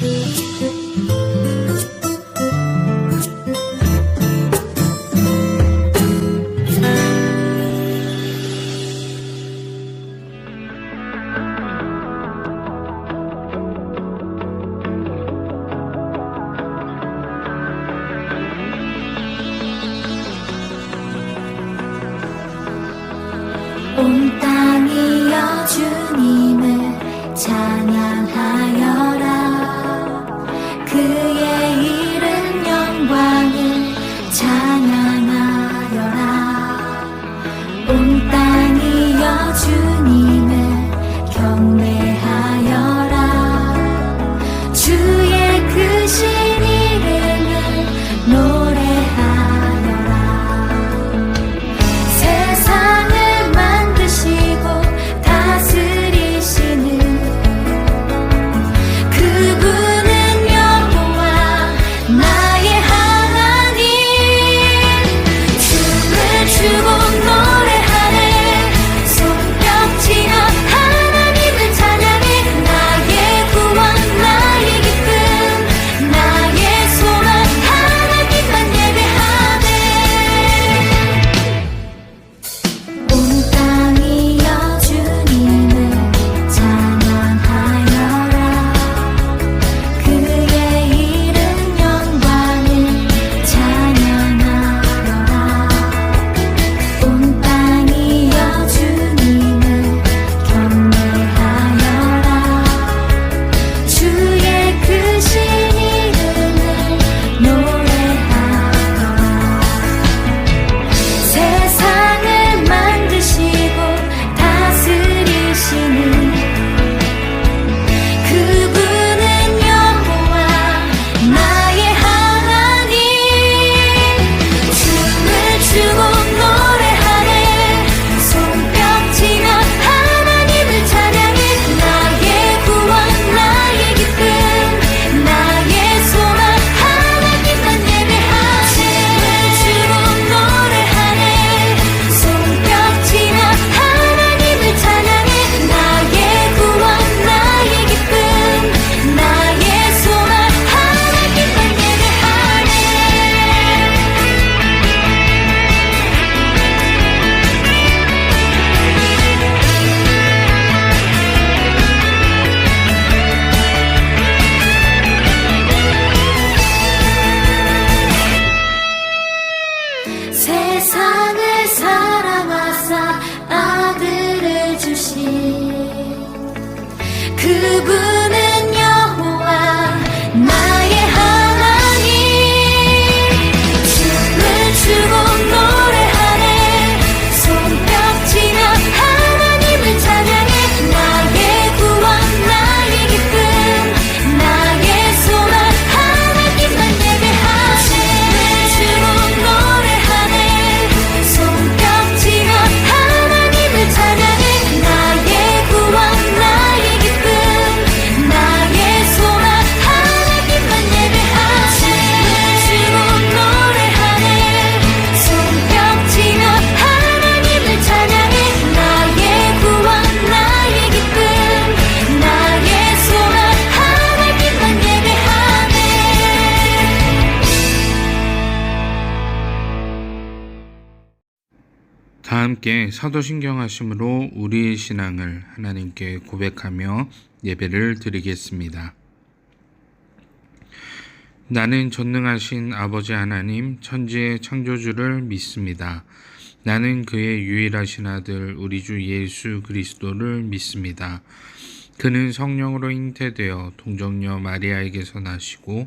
온 땅이여 주님을 찬양하여 함께 사도신경 하심으로 우리의 신앙을 하나님께 고백하며 예배를 드리겠습니다. 나는 전능하신 아버지 하나님 천지의 창조주를 믿습니다. 나는 그의 유일하신 아들 우리 주 예수 그리스도를 믿습니다. 그는 성령으로 잉태되어 동정녀 마리아에게서 나시고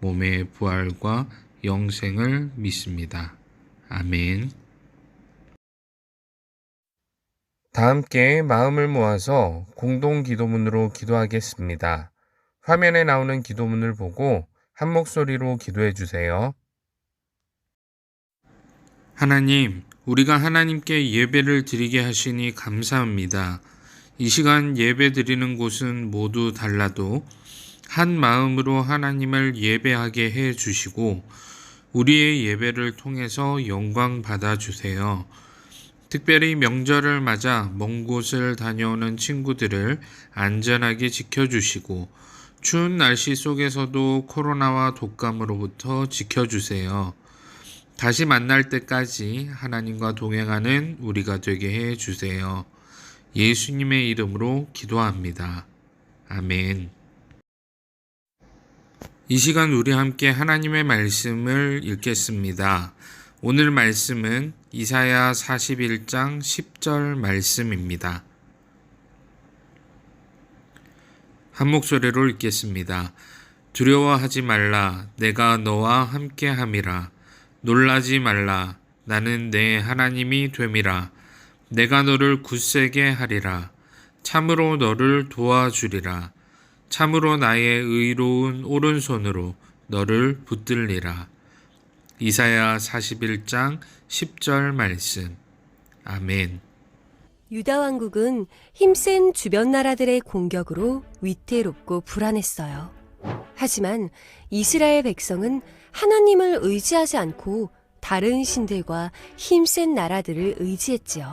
몸의 부활과 영생을 믿습니다. 아멘. 다 함께 마음을 모아서 공동 기도문으로 기도하겠습니다. 화면에 나오는 기도문을 보고 한 목소리로 기도해 주세요. 하나님, 우리가 하나님께 예배를 드리게 하시니 감사합니다. 이 시간 예배 드리는 곳은 모두 달라도 한 마음으로 하나님을 예배하게 해 주시고 우리의 예배를 통해서 영광 받아 주세요. 특별히 명절을 맞아 먼 곳을 다녀오는 친구들을 안전하게 지켜주시고 추운 날씨 속에서도 코로나와 독감으로부터 지켜주세요. 다시 만날 때까지 하나님과 동행하는 우리가 되게 해 주세요. 예수님의 이름으로 기도합니다. 아멘. 이 시간 우리 함께 하나님의 말씀을 읽겠습니다. 오늘 말씀은 이사야 41장 10절 말씀입니다. 한 목소리로 읽겠습니다. 두려워하지 말라. 내가 너와 함께 함이라. 놀라지 말라. 나는 내 하나님이 됨이라. 내가 너를 굳세게 하리라. 참으로 너를 도와주리라. 참으로 나의 의로운 오른손으로 너를 붙들리라. 이사야 41장 10절 말씀. 아멘. 유다 왕국은 힘센 주변 나라들의 공격으로 위태롭고 불안했어요. 하지만 이스라엘 백성은 하나님을 의지하지 않고 다른 신들과 힘센 나라들을 의지했지요.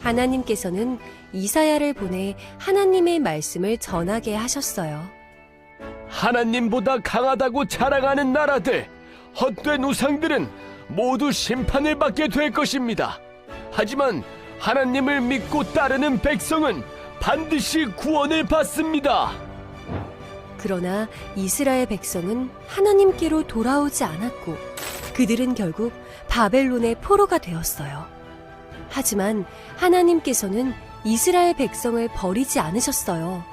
하나님께서는 이사야를 보내 하나님의 말씀을 전하게 하셨어요. 하나님보다 강하다고 자랑하는 나라들, 헛된 우상들은 모두 심판을 받게 될 것입니다. 하지만 하나님을 믿고 따르는 백성은 반드시 구원을 받습니다. 그러나 이스라엘 백성은 하나님께로 돌아오지 않았고 그들은 결국 바벨론의 포로가 되었어요. 하지만 하나님께서는 이스라엘 백성을 버리지 않으셨어요.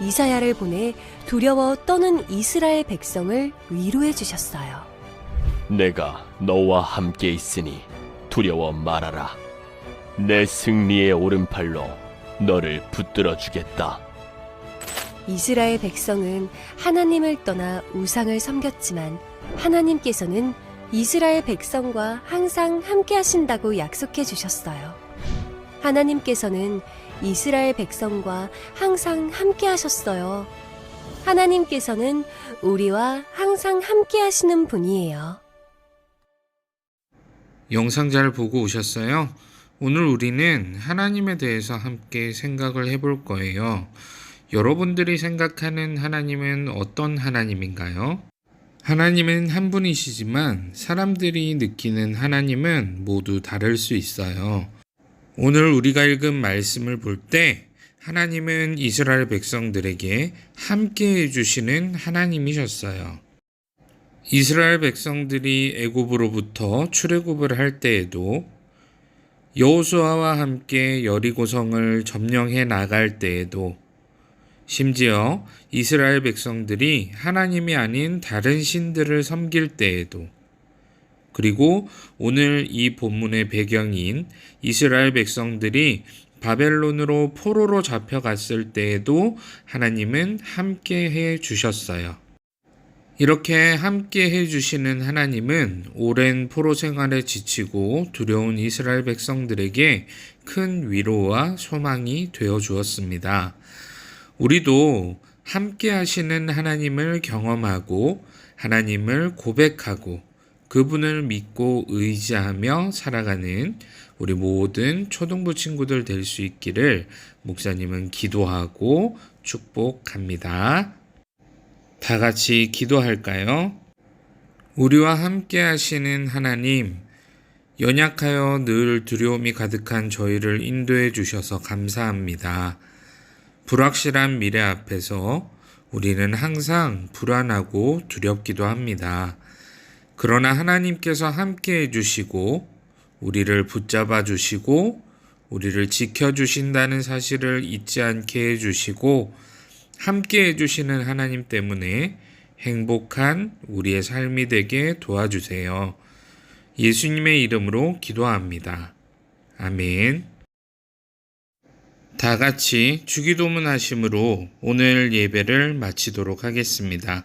이사야를 보내 두려워 떠는 이스라엘 백성을 위로해 주셨어요. 내가 너와 함께 있으니 두려워 말아라. 내 승리의 오른팔로 너를 붙들어 주겠다. 이스라엘 백성은 하나님을 떠나 우상을 섬겼지만 하나님께서는 이스라엘 백성과 항상 함께 하신다고 약속해 주셨어요. 하나님께서는 이스라엘 백성과 항상 함께 하셨어요. 하나님께서는 우리와 항상 함께 하시는 분이에요. 영상 잘 보고 오셨어요? 오늘 우리는 하나님에 대해서 함께 생각을 해볼 거예요. 여러분들이 생각하는 하나님은 어떤 하나님인가요? 하나님은 한 분이시지만 사람들이 느끼는 하나님은 모두 다를 수 있어요. 오늘 우리가 읽은 말씀을 볼 때 하나님은 이스라엘 백성들에게 함께 해주시는 하나님이셨어요. 이스라엘 백성들이 애굽으로부터 출애굽을 할 때에도 여호수아와 함께 여리고성을 점령해 나갈 때에도 심지어 이스라엘 백성들이 하나님이 아닌 다른 신들을 섬길 때에도 그리고 오늘 이 본문의 배경인 이스라엘 백성들이 바벨론으로 포로로 잡혀갔을 때에도 하나님은 함께 해 주셨어요. 이렇게 함께 해 주시는 하나님은 오랜 포로 생활에 지치고 두려운 이스라엘 백성들에게 큰 위로와 소망이 되어 주었습니다. 우리도 함께 하시는 하나님을 경험하고 하나님을 고백하고 그분을 믿고 의지하며 살아가는 우리 모든 초등부 친구들 될 수 있기를 목사님은 기도하고 축복합니다. 다 같이 기도할까요? 우리와 함께 하시는 하나님, 연약하여 늘 두려움이 가득한 저희를 인도해 주셔서 감사합니다. 불확실한 미래 앞에서 우리는 항상 불안하고 두렵기도 합니다. 그러나 하나님께서 함께 해주시고, 우리를 붙잡아 주시고, 우리를 지켜 주신다는 사실을 잊지 않게 해주시고, 함께 해주시는 하나님 때문에 행복한 우리의 삶이 되게 도와주세요. 예수님의 이름으로 기도합니다. 아멘. 다 같이 주기도문 하심으로 오늘 예배를 마치도록 하겠습니다.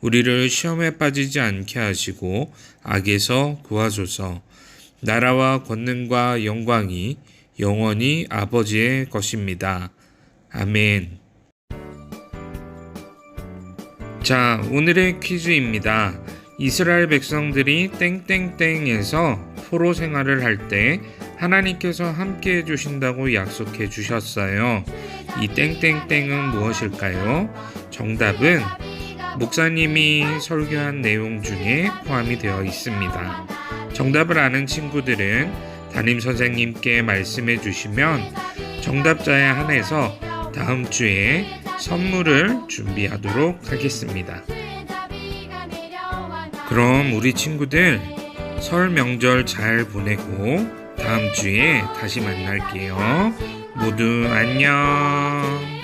우리를 시험에 빠지지 않게 하시고 악에서 구하소서. 나라와 권능과 영광이 영원히 아버지의 것입니다. 아멘. 자, 오늘의 퀴즈입니다. 이스라엘 백성들이 땡땡땡에서 포로 생활을 할 때 하나님께서 함께 해 주신다고 약속해 주셨어요. 이 땡땡땡은 무엇일까요? 정답은 목사님이 설교한 내용 중에 포함이 되어 있습니다. 정답을 아는 친구들은 담임 선생님께 말씀해 주시면 정답자에 한해서 다음 주에 선물을 준비하도록 하겠습니다. 그럼 우리 친구들 설 명절 잘 보내고 다음 주에 다시 만날게요. 모두 안녕.